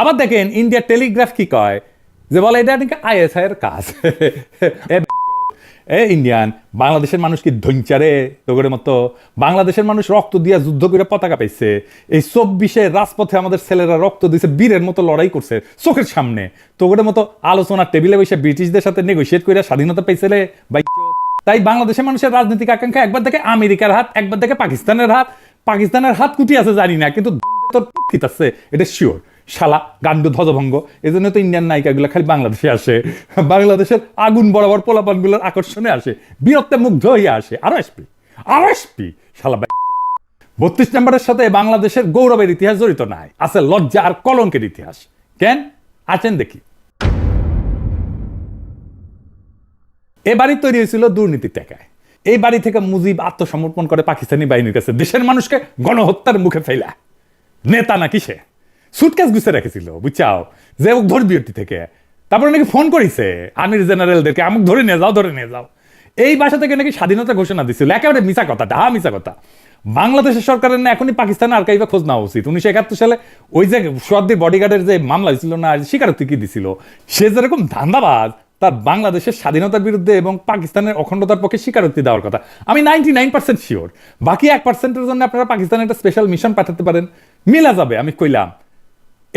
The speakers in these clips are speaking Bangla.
আবার দেখেন ইন্ডিয়া টেলিগ্রাফ কি কয়? যে বলে, এটা নাকি আইএসআই এর কাজ। এ ইন্ডিয়ান, বাংলাদেশের মানুষ কি ধৈঞ্চারে তোগের মতো বাংলাদেশের মানুষ রক্ত দিয়া যুদ্ধ করে পতাকা পাইছে। এই চব্বিশে রাজপথে আমাদের ছেলেরা রক্ত দিছে, বীরের মতো লড়াই করছে চোখের সামনে। তোগের মতো আলোচনার টেবিলে বসে ব্রিটিশদের সাথে নেগোসিয়েট করে স্বাধীনতা পাইছে রে বাই তাই বাংলাদেশের মানুষের রাজনৈতিক আকাঙ্ক্ষা একবার দেখে আমেরিকার হাত, একবার দেখে পাকিস্তানের হাত। পাকিস্তানের হাত কুটি আছে জানি না, কিন্তু তোর আছে, এটা শিওর শালা, গান্ডু ধ্বজভঙ্গ। এই জন্য তো ইন্ডিয়ান নায়িকাগুলো খালি বাংলাদেশে আসে। বাংলাদেশের আগুন বরাবর পোলাপানগুলোর আকর্ষণে আসে। বীরত্বে মুগ্ধ হয়ে আসে। আরও আসবি আরও আসবি শালা বত্রিশ নম্বরের সাথে বাংলাদেশের গৌরবের ইতিহাস জড়িত নাই। আছে লজ্জা আর কলঙ্কের ইতিহাস। কেন? আছেন দেখি। এ বাড়ি তৈরি হয়েছিল দুর্নীতি টাকায় এই বাড়ি থেকে মুজিব আত্মসমর্পণ করে পাকিস্তানি বাহিনীর কাছে। দেশের মানুষকে গণহত্যার মুখে ফেলা। নেতা নাকি সে? সুটকেস গুছে রেখেছিল, বুঝছাও? যে ও ধরবি ওটি থেকে। তারপরে নাকি ফোন করেছে, আমির জেনারেলদেরকে, আমাকে ধরে নিয়ে যাও, ধরে নিয়ে যাও। এই বাসা থেকে নাকি স্বাধীনতা ঘোষণা দিছিল, একেবারে মিছা কথা, ডাহা মিছা কথা। বাংলাদেশের সরকারের না, এখনই পাকিস্তানের আর্কাইভে খোঁজ নেওয়া উচিত। উনিশশো একাত্তর সালে ওই যে সোয়াদ্দির বডিগার্ডের যে মামলা হয়েছিল না স্বীকারোক্তি কি দিছিল? সে যেরকম ধান্দাবাজ, তার বাংলাদেশের স্বাধীনতার বিরুদ্ধে এবং পাকিস্তানের অখণ্ডতার পক্ষে স্বীকারোক্তি দেওয়ার কথা। আমি নাইনটি নাইন পার্সেন্ট শিওর বাকি এক পার্সেন্টের জন্য আপনারা পাকিস্তানে একটা স্পেশাল মিশন পাঠাতে পারেন। মিলা যাবে, আমি কইলাম।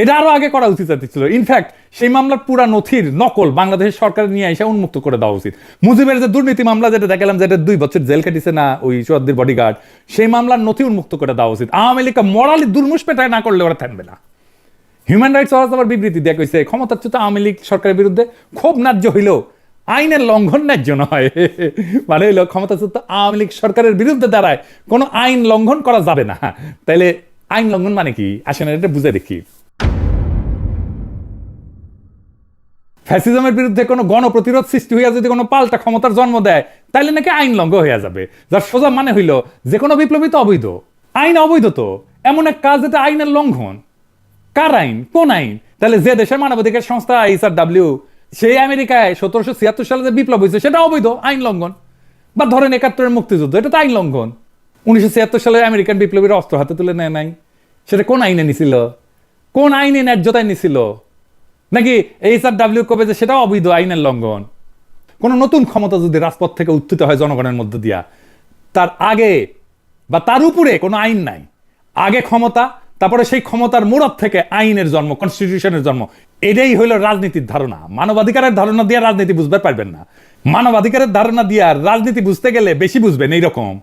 এটা আরও আগে করা উচিত ছিল। ইনফ্যাক্ট সেই মামলার পুরা নথির নকল বাংলাদেশের সরকার নিয়ে এসে উন্মুক্ত করে দেওয়া উচিত। মুজিবের যে দুর্নীতি মামলা, যেটা দেখালাম যেটা দুই বছর জেল কেটেছে না ওই চৌদ্দির বডিগার্ড সেই মামলার নথি উন্মুক্ত করে দেওয়া উচিত। আওয়ামী লীগ মরালি দুর্মুষ পেটায় না করলে ওরা থাকবে না। হিউম্যান রাইটস ওয়াচ আবার বিবৃতি দেয়া কইছে, ক্ষমতাচ্যুত আওয়ামী লীগ সরকারের বিরুদ্ধে খুব ন্যায্য হইলেও আইনের লঙ্ঘন ন্যায্য নয়। মানে হইল ক্ষমতাচ্যুত আওয়ামী লীগ সরকারের বিরুদ্ধে দাঁড়ায়, কোনো আইন লঙ্ঘন করা যাবে না। তাইলে আইন লঙ্ঘন মানে কি? আসেন এটা বুঝে দেখি। ফ্যাসিজমের বিরুদ্ধে কোনো গণপ্রতিরোধ সৃষ্টি হইয়া যদি কোনো পাল্টা ক্ষমতার জন্ম দেয় তাহলে নাকি আইন লঙ্ঘ হইয়া যাবে, যার সোজা মানে হইল যে কোনো বিপ্লবী তো অবৈধ। আইন অবৈধ তো, এমন এক কাজ যেটা আইনের লঙ্ঘন। কার আইন? কোন আইন? তাহলে যে দেশের মানবাধিকার সংস্থা এইচআর ডাব্লিউ, সেই আমেরিকায় সতেরোশো ছিয়াত্তর সালে যে বিপ্লব হয়েছে সেটা অবৈধ, আইন লঙ্ঘন। বা ধরেন একাত্তরের মুক্তিযুদ্ধ, এটা তো আইন লঙ্ঘন। উনিশশো ছিয়াত্তর সালে আমেরিকান বিপ্লবীরা অস্ত্র হাতে তুলে নেয় নাই। সেটা কোন আইনে নিছিল? কোন আইনে ন্যায্যতায় নিছিল? নাকি এইচআর ডাব্লিউ কবে যে সেটাও অবৈধ আইনের লঙ্ঘন? কোন নতুন ক্ষমতা যদি রাজপথ থেকে উত্থিত হয় জনগণের মধ্য দিয়া, তার আগে বা তার উপরে কোনো আইন নাই। আগে ক্ষমতা, তারপরে সেই ক্ষমতার মূরত থেকে আইনের জন্ম কনস্টিটিউশনের জন্ম, এটাই হইল রাজনীতির ধারণা। মানবাধিকারের ধারণা দিয়ে রাজনীতি বুঝতে পারবেন না। মানবাধিকারের ধারণা দিয়ে রাজনীতি বুঝতে গেলে বেশি বুঝবেন, এইরকম।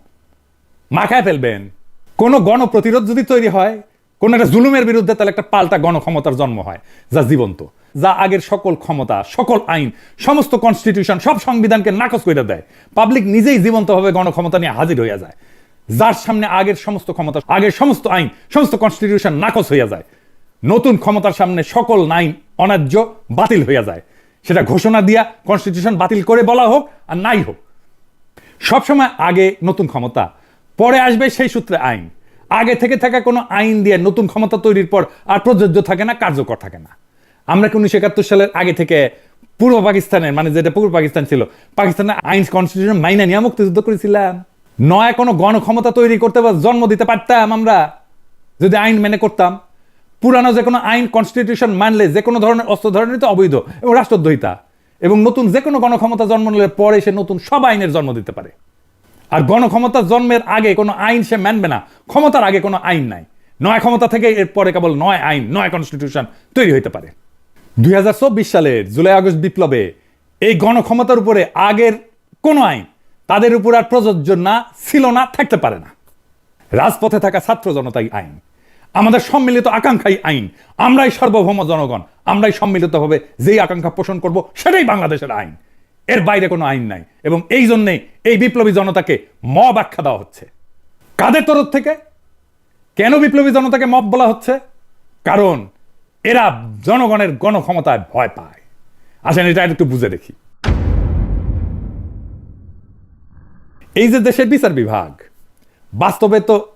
মাখায় ফেলবেন। কোনো গণপ্রতিরোধ যদি তৈরি হয় কোন একটা জুলুমের বিরুদ্ধে তাহলে একটা পাল্টা গণক্ষমতার জন্ম হয়, যা জীবন্ত, যা আগের সকল ক্ষমতা, সকল আইন, সমস্ত কনস্টিটিউশন সব সংবিধানকে নাকচ করে দেয়। পাবলিক নিজেই জীবন্তভাবে গণক্ষমতা নিয়ে হাজির হইয়া যায়। যার সামনে আগের সমস্ত ক্ষমতা, আগের সমস্ত আইন, সমস্ত কনস্টিটিউশন নাকচ হইয়া যায়। নতুন ক্ষমতার সামনে সকল আইন অন্যায্য বাতিল হইয়া যায়। সেটা ঘোষণা দিয়া কনস্টিটিউশন বাতিল করে বলা হোক আর নাই হোক। সবসময় আগে নতুন ক্ষমতা, পরে আসবে সেই সূত্রে আইন। আগে থেকে থাকা কোনো আইন দিয়ে নতুন ক্ষমতা তৈরির পর আর প্রযোজ্য থাকে না, কার্যকর থাকে না। আমরা কি উনিশশো একাত্তর সালের আগে থেকে পূর্ব পাকিস্তানের মানে যেটা পূর্ব পাকিস্তান ছিল, পাকিস্তানের আইন কনস্টিটিউশন মাইনা নিয়ে মুক্তিযুদ্ধ করেছিলাম। নয় কোনো গণক্ষমতা তৈরি করতে বা জন্ম দিতে পারতাম আমরা। যদি আইন মেনে করতাম, পুরানো যে কোনো আইন কনস্টিটিউশন মানলে যে কোনো ধরনের অস্ত্র ধরনের তো অবৈধ এবং রাষ্ট্রদ্রোহিতা এবং নতুন যে কোনো গণক্ষমতা জন্ম নিলে পরে সে নতুন সব আইনের জন্ম দিতে পারে। আর গণক্ষমতা জন্মের আগে কোনো আইন সে মানবে না। ক্ষমতার আগে কোনো আইন নাই। নয় ক্ষমতা থেকে এরপরে কেবল নয় আইন, নয় কনস্টিটিউশন তৈরি হইতে পারে। দুই সালের জুলাই আগস্ট বিপ্লবে এই গণক্ষমতার উপরে আগের কোনো আইন তাদের উপর আর প্রযোজ্য না, ছিল না, থাকতে পারে না। রাজপথে থাকা ছাত্র জনতাই আইন। আমাদের সম্মিলিত আকাঙ্ক্ষাই আইন। আমরাই সার্বভৌম জনগণ, আমরাই সম্মিলিতভাবে যেই আকাঙ্ক্ষা পোষণ করব, সেটাই বাংলাদেশের আইন। এর বাইরে কোনো আইন নাই। এবং এই জন্যে এই বিপ্লবী জনতাকে মব আখ্যা দেওয়া হচ্ছে। কাদের তরফ থেকে? কেন বিপ্লবী জনতাকে মব বলা হচ্ছে? কারণ এরা জনগণের গণক্ষমতায় ভয় পায়। আসেন, এটা একটু বুঝে দেখি। এই যে দেশের বিচার বিভাগ, বাস্তবে তো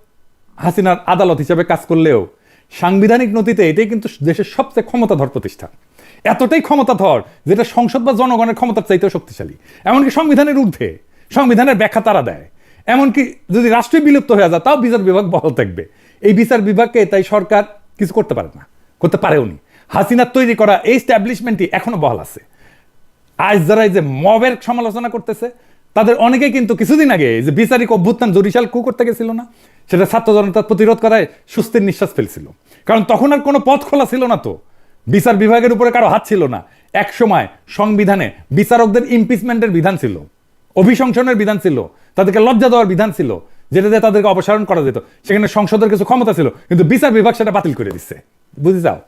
হাসিনার আদালত হিসেবে কাজ করলেও সাংবিধানিক নথিতে এটাই কিন্তু দেশের সবচেয়ে ক্ষমতাধর প্রতিষ্ঠান। এতটাই ক্ষমতাধর যেটা সংসদ বা জনগণের ক্ষমতার চাইতেও শক্তিশালী। এমনকি সংবিধানের ঊর্ধ্বে সংবিধানের ব্যাখ্যা তারা দেয়। এমনকি যদি রাষ্ট্রীয় বিলুপ্ত হয়ে যায়, তাও বিচার বিভাগ বহাল থাকবে। এই বিচার বিভাগকে তাই সরকার কিছু করতে পারে না, করতে পারেও নি। হাসিনার তৈরি করা এই স্ট্যাবলিশমেন্টই এখনও বহাল আছে। আজ যারা এই যে মবের সমালোচনা করতেছে, তাদের অনেকেই কিন্তু কিছুদিন আগে যে বিচারিক অভ্যুত্থান জরিশাল কু করতে গেছিল না, সেটা ছাত্র জনতার প্রতিরোধ করায় সুস্থির নিঃশ্বাস ফেলছিল। কারণ তখন আর কোনো পথ খোলা ছিল না তো। বিচার বিভাগের উপরে কারও হাত ছিল না। এক সময় সংবিধানে বিচারকদের ইমপিচমেন্টের বিধান ছিল, অভিশংসনের বিধান ছিল, তাদেরকে লজ্জা দেওয়ার বিধান ছিল, যেটা দিয়ে তাদেরকে অপসারণ করা যেত। সেখানে সংসদের কিছু ক্ষমতা ছিল, কিন্তু বিচার বিভাগ সেটা বাতিল করে দিচ্ছে বুঝে যাও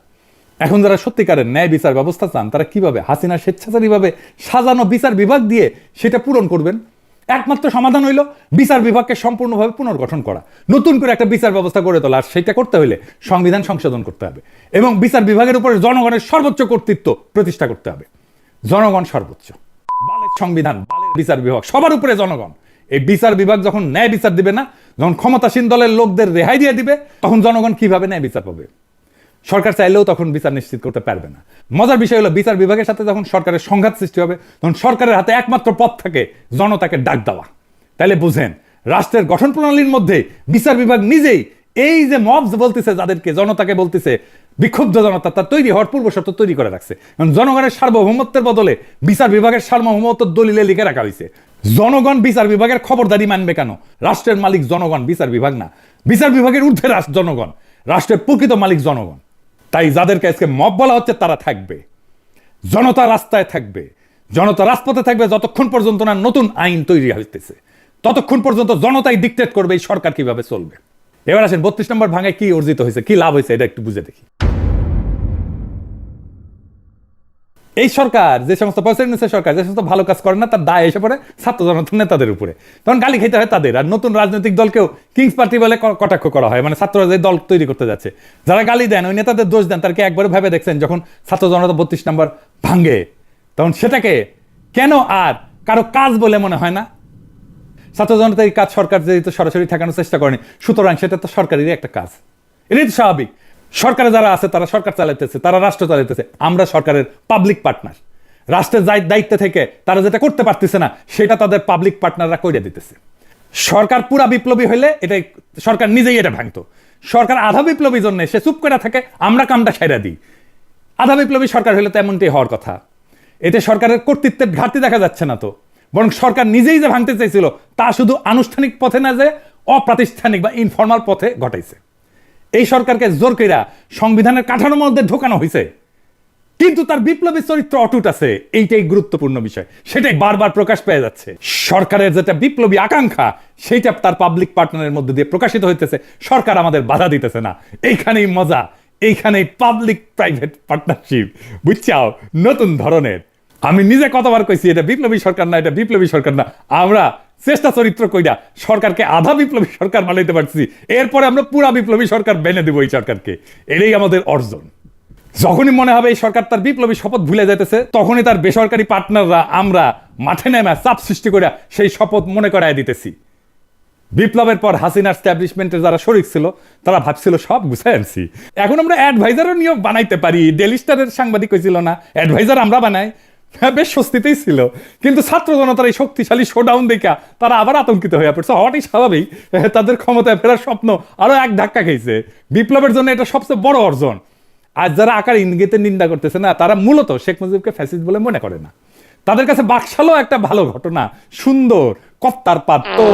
এখন যারা সত্যিকারের ন্যায় বিচার ব্যবস্থা চান, তারা কীভাবে হাসিনা স্বেচ্ছাচারীভাবে সাজানো বিচার বিভাগ দিয়ে সেটা পূরণ করবেন? একমাত্র সমাধান হইল বিচার বিভাগকে সম্পূর্ণভাবে পুনর্গঠন করা। নতুন করে একটা বিচার ব্যবস্থা করে তোলা, আর সেটা করতে হলে সংবিধান সংশোধন করতে হবে এবং বিচার বিভাগের উপরে জনগণের সর্বোচ্চ কর্তৃত্ব প্রতিষ্ঠা করতে হবে। জনগণ সর্বোচ্চ। বালের সংবিধান, বালের বিচার বিভাগ, সবার উপরে জনগণ। এই বিচার বিভাগ যখন ন্যায় বিচার দিবে না, যখন ক্ষমতাসীন দলের লোকদের রেহাই দিয়ে দিবে, তখন জনগণ কীভাবে ন্যায় বিচার পাবে? সরকার চাইলেও তখন বিচার নিশ্চিত করতে পারবে না। মজার বিষয় হলো, বিচার বিভাগের সাথে যখন সরকারের সংঘাত সৃষ্টি হবে, তখন সরকারের হাতে একমাত্র পথ থাকে জনতাকে ডাক দেওয়া। তাইলে বুঝেন, রাষ্ট্রের গঠন প্রণালীর মধ্যে বিচার বিভাগ নিজেই এই যে মবস বলতেছে, যাদেরকে জনতাকে বলতেছে, বিক্ষুব্ধ জনতা, তার তৈরি হওয়ার পূর্ব শর্ত তৈরি করে রাখছে। কারণ জনগণের সার্বভৌমত্বের বদলে বিচার বিভাগের সার্বভৌমত্ব দলিলে লিখে রাখা হয়েছে। জনগণ বিচার বিভাগের খবরদারি মানবে কেন? রাষ্ট্রের মালিক জনগণ, বিচার বিভাগ না। বিচার বিভাগের ঊর্ধ্বে রাষ্ট্র জনগণ, রাষ্ট্রের প্রকৃত মালিক জনগণ। তাই যাদেরকে আজকে মব বলা হচ্ছে, তারা থাকবে। জনতা রাস্তায় থাকবে। জনতা রাজপথে থাকবে, যতক্ষণ পর্যন্ত না নতুন আইন তৈরি হইতেছে। ততক্ষণ পর্যন্ত জনতাই ডিকটেট করবে এই সরকার কীভাবে চলবে। এবার আসেন, বত্রিশ নম্বর ভাঙায় কি অর্জিত হয়েছে, কি লাভ হয়েছে, এটা একটু বুঝে দেখি। এই সরকার, যে সমস্ত প্রেসিডেন্সের সরকার, যে সমস্ত ভালো কাজ করে না, তার দায় এসে পড়ে ছাত্র জনতা নেতাদের উপরে। তখন গালি খেতে হয় তাদের, আর নতুন রাজনৈতিক দলকেও কিংস পার্টি বলে কটাক্ষ করা হয় মানে ছাত্ররা যে দল তৈরি করতে যাচ্ছে। যারা গালি দেন, ওই নেতাদের দোষ দেন তারকে একবারে ভেবে দেখছেন যখন ছাত্র জনতা বত্রিশ নম্বর ভাঙ্গে তখন সেটাকে কেন আর কারও কাজ বলে মনে হয় না? ছাত্র জনতা এই কাজ সরকার যেহেতু সরাসরি ঠেকানোর চেষ্টা করেনি, সুতরাং সেটা তো সরকারেরই একটা কাজ। এটাই তো স্বাভাবিক। সরকারে যারা আছে, তারা সরকার চালাইতেছে, তারা রাষ্ট্র চালাইতেছে। আমরা সরকারের পাবলিক পার্টনার রাষ্ট্রের দায়িত্ব- দায়িত্বে থেকে তারা যেটা করতে পারতেছে না, সেটা তাদের পাবলিক পার্টনাররা করে দিতেছে। সরকার পুরা বিপ্লবী হইলে এটা সরকার নিজেই এটা ভাঙতো। সরকার আধা বিপ্লবী জন্য সে চুপ করে থাকে, আমরা কামটা সেরা দিই। আধা বিপ্লবী সরকার হলে তো এমনটাই হওয়ার কথা। এতে সরকারের কর্তৃত্বের ঘাটতি দেখা যাচ্ছে না তো। বরং সরকার নিজেই যে ভাঙতে চাইছিল, তা শুধু আনুষ্ঠানিক পথে না যে অপ্রাতিষ্ঠানিক বা ইনফর্মাল পথে ঘটাইছে। এই সরকারকে জোর কইরা সংবিধানের কাঠামোর মধ্যে ঢোকানো হয়েছে কিন্তু তার বিপ্লবী চরিত্র অটুট আছে, এইটাই গুরুত্বপূর্ণ বিষয়। সেটাই বারবার প্রকাশ পেয়ে যাচ্ছে। সরকারের যেটা বিপ্লবী আকাঙ্ক্ষা, সেইটা তার পাবলিক পার্টনারের মধ্যে দিয়ে প্রকাশিত হইতেছে। সরকার আমাদের বাধা দিতেছে না। এইখানেই মজা, এইখানেই পাবলিক প্রাইভেট পার্টনারশিপ বুঝছাও? নতুন ধরনের। আমি নিজে কতবার কইছি, এটা বিপ্লবী সরকার না, এটা বিপ্লবী সরকার না। আমরা চেষ্টা চরিত্র কইরা সরকারকে আধা বিপ্লবী সরকার বানাইতে পারছি এরপরে আমরা পুরা বিপ্লবী সরকার বেনে দেবো এই সরকারকে। এটাই আমাদের অর্জন। যখনই মনে হবে এই সরকার তার বিপ্লবী শপথ ভুলে যেতেছে তখনই তার বেসরকারি পার্টনাররা আমরা মাঠে নেমে চাপ সৃষ্টি করে সেই শপথ মনে করায় দিতেছি। বিপ্লবের পর হাসিনার স্ট্যাবলিশমেন্টের যারা শরিক ছিল, তারা ভাবছিল, সব গুছাই আনছি। এখন আমরা অ্যাডভাইজারও নিয়োগ বানাইতে পারি ডেলি স্টারের সাংবাদিক হয়েছিল না অ্যাডভাইজার আমরা বানাই। হ্যাঁ বেশ স্বস্তিতেই ছিল। কিন্তু ছাত্র জনতার এই শক্তিশালী শোডাউন দেখা তারা আবার আতঙ্কিত হয়ে পড়ছে। হওয়াটাই স্বাভাবিক। তাদের ক্ষমতায় ফেরার স্বপ্ন আরও এক ধাক্কা খেয়েছে বিপ্লবের জন্য এটা সবচেয়ে বড় অর্জন। আজ যারা আকার ইঙ্গিতে নিন্দা করতেছে না, তারা মূলত শেখ মুজিবকে ফ্যাসিস্ট বলে মনে করে না। তাদের কাছে বাকশালও একটা ভালো ঘটনা। সুন্দর, কপ্তার পাদ। তো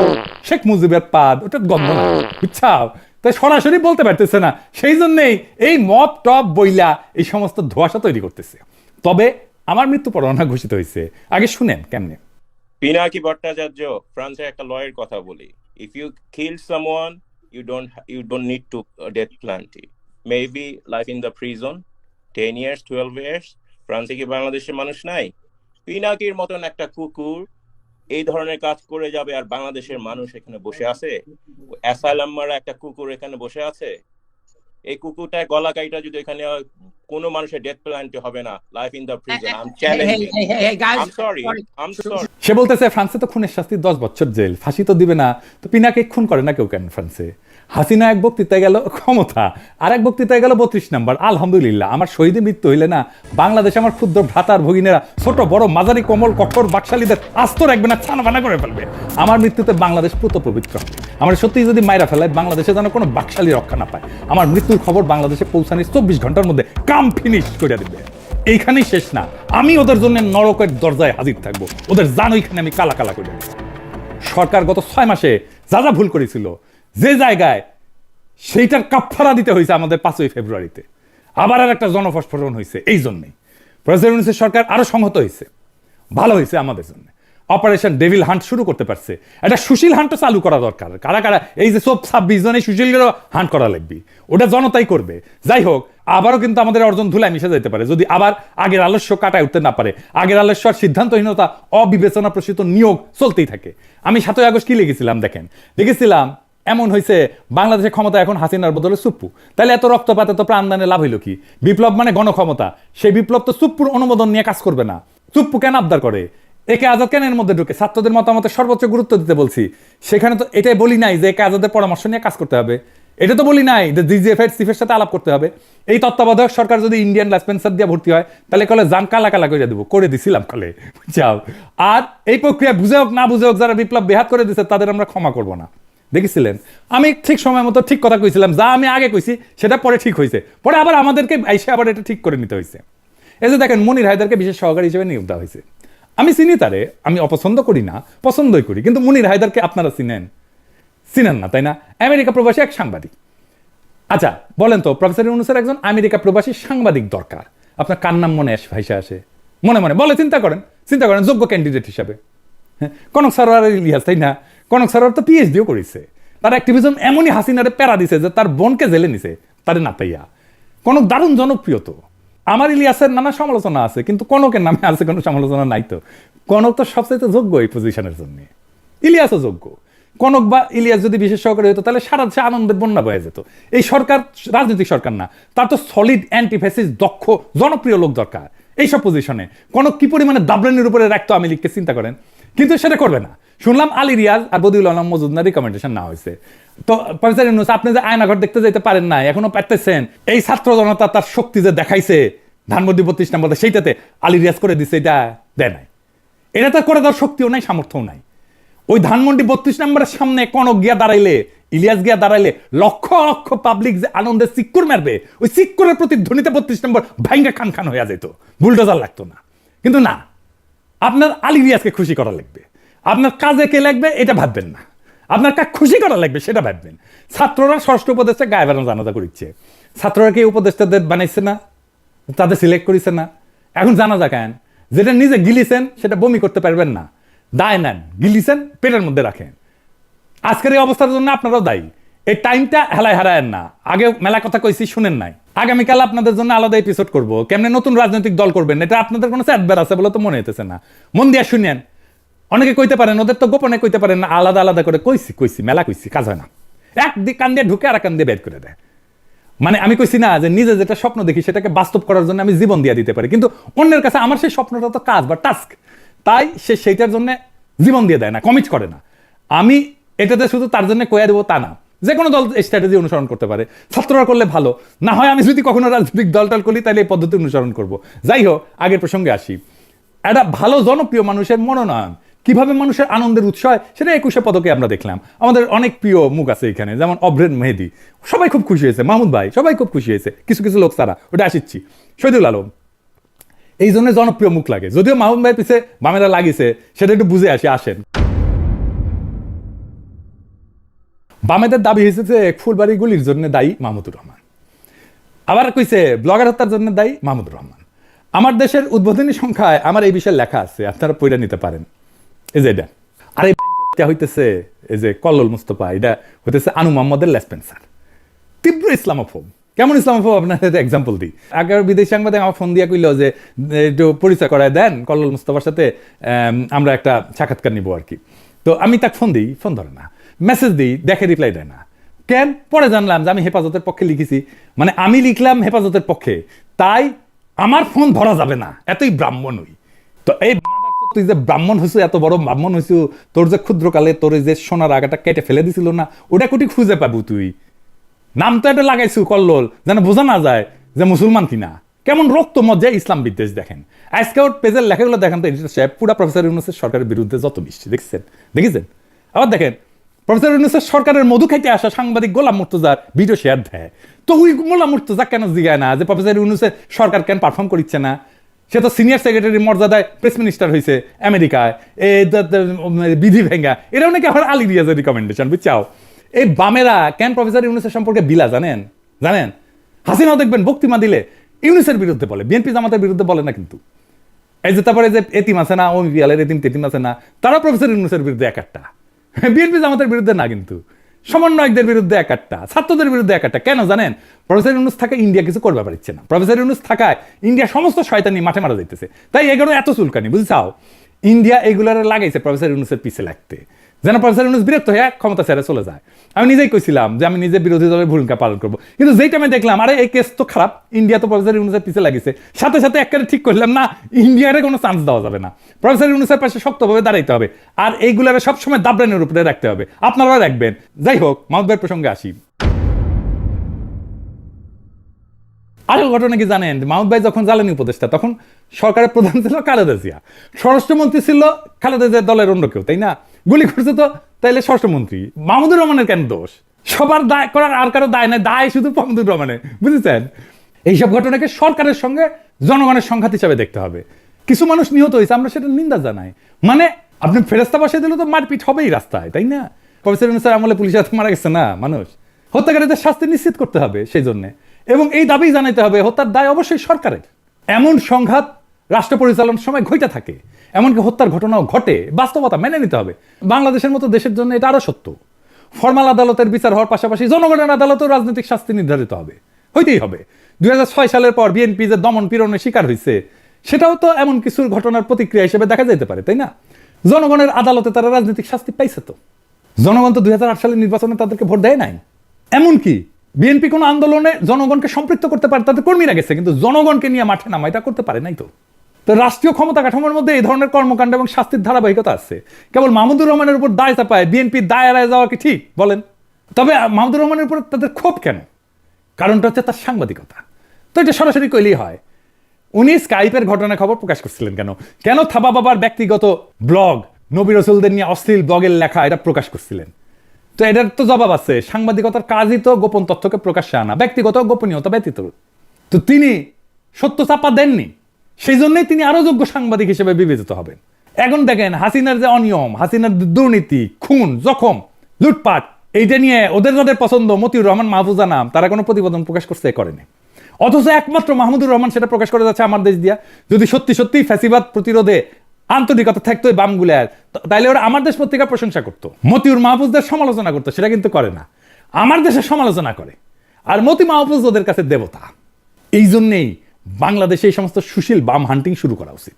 শেখ মুজিবের পাদ, ওটা গন্ধ না। বুঝছাও? তাই সরাসরি বলতে পারতেছে না। সেই জন্যই এই মপ টপ বইলা এই সমস্ত ধোয়াশা তৈরি করতেছে। তবে আমার মৃত্যু পরোয়ানা ঘোষিত হয়েছে। আগে শুনেন, কেমনে? পিনাকি ভট্টাচার্য ফ্রান্সের একটা লয়ের কথা বলি। If you kill someone you don't you don't need to death penalty maybe life in the prison ten years twelve years ফ্রান্সে কি বাংলাদেশের মানুষ নাই? পিনাকির মতন একটা কুকুর, এই ধরনের কাজ করে যাবে আর বাংলাদেশের মানুষ এখানে বসে আছে? অ্যাসাইলাম মারা একটা কুকুর এখানে বসে আছে? এই কুকুরটায় গলা কাইটা যদি এখানে কোনো মানুষের ডেথ প্ল্যান্টি হবে না life in the prison I am challenging. I am sorry I am sorry সে বলতেছে ফ্রান্সে তো খুনের শাস্তি দশ বছর জেল ফাঁসি তো দিবে না। তো পিনাকে খুন করে না কেউ কেন ফ্রান্সে? হাসিনা এক বক্তৃতায় গেল, ক্ষমতা। আর এক বক্তৃতায় গেল বত্রিশ নাম্বার, আলহামদুলিল্লাহ। আমার শহীদে মৃত্যু হইলে না, বাংলাদেশে আমার ক্ষুদ্র ভ্রাতার ভগিনেরা, ছোট, বড়, মাঝারি, কোমল, কঠোর, বাকশালীদের আস্ত রাখবে না ছানা বানা করে ফেলবে। আমার মৃত্যুতে বাংলাদেশ পুত পবিত্র আমার সত্যি যদি মাইরা ফেলায়, বাংলাদেশে যেন কোনো বাকশালী রক্ষা না পায়, আমার মৃত্যুর খবর বাংলাদেশে পৌঁছানির চব্বিশ ঘণ্টার মধ্যে কাম ফিনিশ করে দেবে। এইখানেই শেষ না। আমি ওদের জন্য নরকের দরজায় হাজির থাকব। ওদের জান ওইখানে আমি কালা কালা করে সরকার গত ছয় মাসে যা যা ভুল করেছিল যে জায়গায় সেইটার কাপফারা দিতে হয়েছে আমাদের পাঁচই ফেব্রুয়ারিতে। আবার আর একটা জনফস্ফোরণ হয়েছে, এই জন্যই। প্রেসিডেন্ট সরকার আরও সংহত হয়েছে, ভালো হয়েছে আমাদের জন্য। অপারেশন ডেভিল হান্ট শুরু করতে পারছে। একটা সুশীল হান্টও চালু করা দরকার। কারা কারা, এই যে সব ছাব্বিশ জন সুশীলগুলো হান্ট করা লাগবে। ওটা জনতাই করবে। যাই হোক, আবারও কিন্তু আমাদের অর্জন ধুলায় মিশে যেতে পারে। যদি আবার আগের আলস্য কাটায় উঠতে না পারে, আগের আলস্য আর সিদ্ধান্তহীনতা, অবিবেচনা প্রসূত নিয়োগ চলতেই থাকে। আমি সাতই আগস্ট কি লিখেছিলাম দেখেন? লিখেছিলাম এমন হয়েছে বাংলাদেশের ক্ষমতা এখন হাসিনার বদলে সুপ্পু। তাহলে এত রক্তপাত, এত প্রাণদানে লাভ হইল কি? বিপ্লব মানে গণক্ষমতা। সেই বিপ্লব তো সুপ্পুর অনুমোদন নিয়ে কাজ করবে না। সুপ্পু কেন আবদার করে? একে আজাদ কেন এর মধ্যে ঢুকে? ছাত্রদের মতামতের সর্বোচ্চ গুরুত্ব দিতে বলছি। সেখানে তো এটাই বলি নাই যে একে আজাদের পরামর্শ নিয়ে কাজ করতে হবে। এটা তো বলি নাই যে ডিজিএফ এর চিফের সাথে আলাপ করতে হবে। এই তত্ত্বাবধায়ক সরকার যদি ইন্ডিয়ান লাইসপেন্সার দিয়ে ভর্তি হয়, তাহলে কলে জান কালা কালা করে দেবো। করে দিছিলাম কলে। যাও। আর এই প্রক্রিয়া বুঝে হোক, না বুঝে হোক, যারা বিপ্লব বেহাত করে দিচ্ছে তাদের আমরা ক্ষমা করব না। দেখেছিলেন? আমি ঠিক সময় মতো ঠিক কথা কইছিলাম, যা আমি আগে কইছি, সেটা পরে ঠিক হয়েছে পরে আবার আমাদেরকে এসে আবার এটা ঠিক করে নিতে হয়েছে এই যে দেখেন, মনির হায়দারকে বিশেষ সহকারী হিসেবে নিয়োগ দেওয়া হয়েছে আমি চিনি তারে, আমি অপছন্দ করি না, পছন্দই করি, কিন্তু মনির হায়দারকে আপনারা চিনেন। চিনেন না, তাই না? আমেরিকা প্রবাসী এক সাংবাদিক। আচ্ছা বলেন তো, প্রফেসর ইউনুসের একজন আমেরিকা প্রবাসী সাংবাদিক দরকার। আপনার কার নাম মনে আসে ভাইসা আসে? মনে মনে, বলে, চিন্তা করেন। চিন্তা করেন, যোগ্য ক্যান্ডিডেট হিসাবে। হ্যাঁ কনক সারোয়ার ইলিয়াস, তাই না? কনক সারোয়ার তো পিএইচডিও করেছে। তার অ্যাক্টিভিজম এমনই হাসিনারে প্যারা দিছে যে তার বোনকে জেলে নিছে, তারে না পাইয়া। কনক দারুণ জনপ্রিয় তো। আমার ইলিয়াসের নানা সমালোচনা আছে, কিন্তু কনকের নামে আছে কোনো সমালোচনা নাই তো। কনক তো সবচাইতে যোগ্য এই পজিশনের জন্য। ইলিয়াসও যোগ্য। কনক বা ইলিয়াস যদি বিশেষ সহকারী হতো তাহলে সারা দেশে আনন্দের বন্যা বয়ে যেত। এই সরকার রাজনৈতিক সরকার না। তার তো সলিড অ্যান্টিফেসিস দক্ষ, জনপ্রিয় লোক দরকার। এইসব পজিশনে কনক কি পরিমাণে দাবরানির উপরে রাখতো আমি লিখকে চিন্তা করেন? কিন্তু সেটা করবে না। শুনলাম আলী রিয়াজ আর বদিউল আলম মজুদনার রিকমেন্ডেশন না হয়েছে। তো প্রফেসর ইউনুস, আপনি যে আয়নাঘর দেখতে যেতে পারেন না এখনও পারতেছেন, এই ছাত্র জনতা তার শক্তি যে দেখাইছে, ধানমন্ডি বত্রিশ নম্বর সেইটাতে আলী রিয়াজ করে দিছে, এটা দেয় নাই। এটা তো করে দেওয়ার শক্তিও নাই, সামর্থ্যও নাই। ওই ধানমন্ডি বত্রিশ নম্বরের সামনে কনক গিয়া দাঁড়াইলে, ইলিয়াস গিয়া দাঁড়াইলে, লক্ষ লক্ষ পাবলিক যে আনন্দে সিক্কুর মারবে, ওই সিক্কুরের প্রতি ধ্বনিতে বত্রিশ নম্বর ভাইঙ্গা খান খান হয়ে যেত বুলডোজার লাগতো না। কিন্তু না আপনার আলী রিয়াজকে খুশি করা লাগবে। আপনার কাজে কে লাগবে, এটা ভাববেন না। আপনার কাজ খুশি করা লাগবে, সেটা ভাববেন। ছাত্ররা ষষ্ঠ উপদেশে গায়ে বেড়ানো জানাজা করিচ্ছে। ছাত্ররা কি উপদেষ্টাদের বানাইছে না? তাদের সিলেক্ট করেছে না? এখন জানা যা কেন? যেটা নিজে গিলিছেন, সেটা বমি করতে পারবেন না। দায় নেন, গিলিছেন, পেটের মধ্যে রাখেন। আজকের এই অবস্থার জন্য আপনারাও দায়ী। এই টাইমটা হেলায় হারায়েন না। আগে মেলা কথা কইছি, শুনেন নাই। আগামীকাল আপনাদের জন্য আলাদা এপিসোড করব। কেমনে নতুন রাজনৈতিক দল করবেন, এটা আপনাদের কোনো স্যাডবার আছে বলে তো মনে হইতেছে না। মন দিয়া শুনেন। অনেকে কইতে পারেন, ওদের তো গোপনে কইতে পারেন না, আলাদা আলাদা করে কইছি কইছি, মেলা কইছি, কাজ হয় না। এক দিক কান দিয়ে ঢুকে আর কান দিয়ে বের করে দেয়। মানে আমি কইছি না যে নিজে যেটা স্বপ্ন দেখি সেটাকে বাস্তব করার জন্য আমি জীবন দিয়ে দিতে পারি। কিন্তু অন্যের কাছে আমার সেই স্বপ্নটা তো কাজ বা টাস্ক তাই সে সেইটার জন্য জীবন দিয়ে দেয় না কমিট করে না। আমি এটাতে শুধু তার জন্য কয়া দেবো তা না। যে কোনো দল স্ট্র্যাটেজি অনুসরণ করতে পারে। ছাত্ররা করলে ভালো। না হয় আমি যদি কখনো রাজনৈতিক দলটাল করি তাহলে এই পদ্ধতি অনুসরণ করব। যাই হোক, আগের প্রসঙ্গে আসি। একটা ভালো জনপ্রিয় মানুষের মনোনয়ন। কীভাবে মানুষের আনন্দের উৎস হয়, সেটা একুশে পদকে আমরা দেখলাম। আমাদের অনেক প্রিয় মুখ আছে এখানে, যেমন অভ্রেন মেহেদি। সবাই খুব খুশি হয়েছে। মাহমুদ ভাই, সবাই খুব খুশি হয়েছে। কিছু কিছু লোক তারা ওটা আসিচ্ছি। শহীদুল আলম। এই জন্য জনপ্রিয় মুখ লাগে। যদিও মাহমুদ ভাই পিছে বামেরা লাগিছে, সেটা একটু বুঝে আসি, আসেন। বামেদের দাবি হয়েছে যে ফুলবাড়ি গুলির জন্য দায়ী মাহমুদুর রহমান। আবার কইছে ব্লগার হত্যার জন্য দায়ী মাহমুদুর রহমান। আমার দেশের উদ্বোধনী সংখ্যায় আমার এই বিষয়ে লেখা আছে আপনারা পড়ে নিতে পারেন। এই যে এটা। আর এই হইতেছে এই যে কল্লোল মুস্তফা এটা হইতেছে আনু মোহাম্মদের লেসপেন্সার তীব্র ইসলামোফোব। কেমন ইসলামোফোব? আপনার এক্সাম্পল দিই। আগের বিদেশি সাংবাদিক আমার ফোন দিয়া কইল যে একটু পরিচয় করায় দেন কল্লোল মুস্তফার সাথে আম, আমরা একটা সাক্ষাৎকার নিব আর কি। তো আমি তাকে ফোন দিই ফোন ধরে না। মেসেজ দিই, দেখে রিপ্লাই দেয় না। কেন? পরে জানলাম যে আমি হেফাজতের পক্ষে লিখেছি। মানে আমি লিখলাম হেফাজতের পক্ষে। তাই আমার ফোন ধরা যাবে না। এতই ব্রাহ্মণ হই। তো এই তুই যে ব্রাহ্মণ হইছু, এত বড় ব্রাহ্মণ হইছু, তোর যে ক্ষুদ্রকালে তোর যে সোনার আগাটা কেটে ফেলে দিছিল না, ওটা কুটি খুঁজে পাবো তুই? নাম তো এটা লাগাইছু কল্লোল, যেন বোঝা না যায় যে মুসলমান কিনা। কেমন রক্ত মজ্জায় ইসলাম বিদ্বেষ দেখেন। আজকে ওর পেজের লেখাগুলো দেখেন তো সাহেব, পুরা প্রফেসর ইউনুসের সরকারের বিরুদ্ধে যত মিষ্টি, দেখছেন? দেখেছেন? আবার দেখেন প্রফেসর ইউনুসের সরকারের মধু খাইতে আসা সাংবাদিক গোলাম মুর্তজার ভিডিও শেয়ার দেয়। তো ওই গোলাম মুর্তজা কেন জিগায় না যে প্রফেসর ইউনুসের সরকার কেন পারফর্ম করিচ্ছে না? সে তো সিনিয়র সেক্রেটারি মর্যাদায় প্রেস মিনিস্টার হয়েছে আমেরিকায়। দ- বিধি ভেঙ্গা। এটাও নাকি আমার আলী রিয়াজের রিকমেন্ডেশন বুঝছাও? এই বামেরা কেন প্রফেসর ইউনুসের সম্পর্কে বিলা জানেন? জানেন? হাসিনাও দেখবেন বক্তিমা দিলে ইউনুসের বিরুদ্ধে বলে, বিএনপি জামাতের বিরুদ্ধে বলে না কিন্তু। এই যে তারপরে যে এতিম আছে না ওই বিয়ালের এতিম তেতিম আছে না, তারা প্রফেসর ইউনুসের বিরুদ্ধে এক একটা। বিএনপি জামাতের বিরুদ্ধে না কিন্তু। সমন্বয়কদের বিরুদ্ধে এক একটা ছাত্রদের বিরুদ্ধে এক একটা কেন জানেন? প্রফেসর ইউনুস থাকা ইন্ডিয়া কিছু করবে পারছে না। প্রফেসর ইউনুস থাকায় ইন্ডিয়া সমস্ত শয়তানি মাঠে মারা যাইতেছে। তাই এগুলো এত চুলকানি, বুঝছাও? ইন্ডিয়া এগুলার লাগাইছে প্রফেসর ইউনুসের পিছে লাগতে। যেন প্রফেসর ইউনুস বিরক্ত হয়ে ক্ষমতা ছেড়ে চলে যায়। আমি নিজেই কইছিলাম যে আমি নিজে বিরোধী দলের ভূমিকা পালন করব। কিন্তু যেই টাইমে দেখলাম, আরে, এই কেস তো খারাপ ইন্ডিয়া তো প্রফেসর ইউনুসের পিছিয়ে লাগিছে। সাথে সাথে একবারে ঠিক করলাম, না ইন্ডিয়ারে কোনো চান্স দেওয়া যাবে না। প্রফেসর ইউনুসের পাশে শক্তভাবে দাঁড়াইতে হবে। আর এইগুলারে সবসময় দাবরানের উপরে রাখতে হবে। আপনারাও রাখবেন যাই হোক, মাহবুবের প্রসঙ্গে আসি। আরেক ঘটনা কি জানেন? মাহমুদ ভাই যখন জ্বালানি উপদেষ্টা, তখন সরকারের প্রধান ছিল খালেদা জিয়া। স্বরাষ্ট্রমন্ত্রী ছিল খালেদা জিয়ার দলের অন্য কেউ, তাই না? গুলি করছে তো, তাইলে স্বরাষ্ট্রমন্ত্রী। মাহমুদুর রহমানের কেন দোষ? সবার দায় করার আর কারও দায় নাই, দায় শুধু মাহমুদুর রহমানের, বুঝেছেন? এইসব ঘটনাকে সরকারের সঙ্গে জনগণের সংঘাত হিসাবে দেখতে হবে। কিছু মানুষ নিহত হয়েছে, আমরা সেটা নিন্দা জানাই। মানে আপনি ফেরস্তা বসে দিলে তো মারপিট হবেই রাস্তায়, তাই না? প্রফেসর আমলে পুলিশের হাতে মারা গেছে না, মানুষ? হত্যাকারীদের শাস্তি নিশ্চিত করতে হবে, সেই জন্য। এবং এই দাবি জানাইতে হবে, হত্যার দায় অবশ্যই সরকারের। এমন সংঘাত রাষ্ট্র পরিচালনার সময় ঘটে থাকে। এমনকি হত্যার ঘটনাও ঘটে, বাস্তবতা মেনে নিতে হবে। বাংলাদেশের মতো দেশের জন্য এটা আরও সত্য। ফরমাল আদালতের বিচার হওয়ার পাশাপাশি জনগণের আদালতেও রাজনৈতিক শাস্তি নির্ধারিত হবে। হইতেই হবে। দুই ছয় সালের পর বিএনপি যে দমন পীড়নের শিকার হয়েছে সেটাও তো এমন কিছুর ঘটনার প্রতিক্রিয়া হিসেবে দেখা যেতে পারে, তাই না? জনগণের আদালতে তারা রাজনৈতিক শাস্তি পাইছে তো। জনগণ তো দুই হাজার আট সালের নির্বাচনে তাদেরকে ভোট দেয় নাই। এমনকি বিএনপি কোনো আন্দোলনে জনগণকে সম্পৃক্ত করতে পারে, তাদের কর্মীরা গেছে, কিন্তু জনগণকে নিয়ে মাঠে নামা এটা করতে পারে নাই তো? তো রাষ্ট্রীয় ক্ষমতা কাঠামোর মধ্যে এই ধরনের কর্মকাণ্ড এবং শাস্তির ধারাবাহিকতা আছে। কেবল মাহমুদুর রহমানের উপর দায় চাপায় বিএনপির দায় এড়ায় যাওয়া কি ঠিক? বলেন। তবে মাহমুদুর রহমানের উপর তাদের ক্ষোভ কেন? কারণটা হচ্ছে তার সাংবাদিকতা। তো এটা সরাসরি কইলেই হয়। উনি স্কাইপের ঘটনা খবর প্রকাশ করছিলেন কেন? কেন থাবা বাবার ব্যক্তিগত ব্লগ নবী রসুলদের নিয়ে অশ্লীল ব্লগের লেখা এটা প্রকাশ করছিলেন? তো এটার তো জবাব আছে। সাংবাদিকতার কাজই তো গোপন তথ্যকে প্রকাশ্যে আনা, ব্যক্তিগত গোপনীয়তা ব্যতীত। তো তিনি সত্য চাপা দেননি। সেই জন্যই তিনি আরও যোগ্য সাংবাদিক হিসেবে বিবেচিত হবেন। এখন দেখেন, হাসিনার যে অনিয়ম, হাসিনার দুর্নীতি, খুন, জখম, লুটপাট, এইটা নিয়ে ওদের যাদের পছন্দ, মতিউর রহমান, মাহফুজা নাম, তারা কোনো প্রতিবেদন প্রকাশ করছে করেনি। অথচ একমাত্র মাহমুদুর রহমান সেটা প্রকাশ করে যাচ্ছে আমার দেশ দিয়া। যদি সত্যি সত্যি ফ্যাসিবাদ প্রতিরোধে আন্তরিকতা থাকতো বামগুলার তাইলে ওরা আমার দেশ পত্রিকা প্রশংসা করতো। মতিউর মাহফুজদের সমালোচনা করতো, সেটা কিন্তু করে না। আমার দেশের সমালোচনা করে। আর মতি মাহফুজ ওদের কাছে দেবতা। এই জন্যেই বাংলাদেশে এই সমস্ত সুশীল বাম হান্টিং শুরু করা উচিত।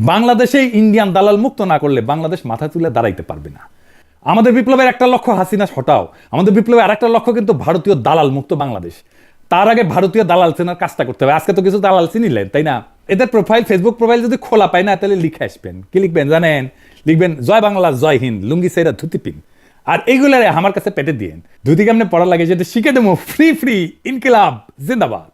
বাংলাদেশে ইন্ডিয়ান দালাল মুক্ত না করলে বাংলাদেশ মাথা তুলে দাঁড়াইতে পারবে না। আমাদের বিপ্লবের একটা লক্ষ্য হাসিনা হটাও। আমাদের বিপ্লবের আরেকটা লক্ষ্য কিন্তু ভারতীয় দালাল মুক্ত বাংলাদেশ। তার আগে ভারতীয় দালাল চেনার কাজটা করতে হবে। আজকে তো কিছু দালাল চিনিলেন, তাই না? এদের প্রোফাইল ফেসবুক প্রোফাইল যদি খোলা পায় না, তাহলে লিখে আসবেন। কি লিখবেন জানেন? লিখবেন, জয় বাংলা, জয় হিন্দ, লুঙ্গি সেরা ধুতি পিন। আর এইগুলারে আমার কাছে পেটে দিয়েন। ধুতি কেমনে পড়া লাগে যেটা শিখে দেবো ফ্রি ফ্রি ইনকিলাব, জিন্দাবাদ।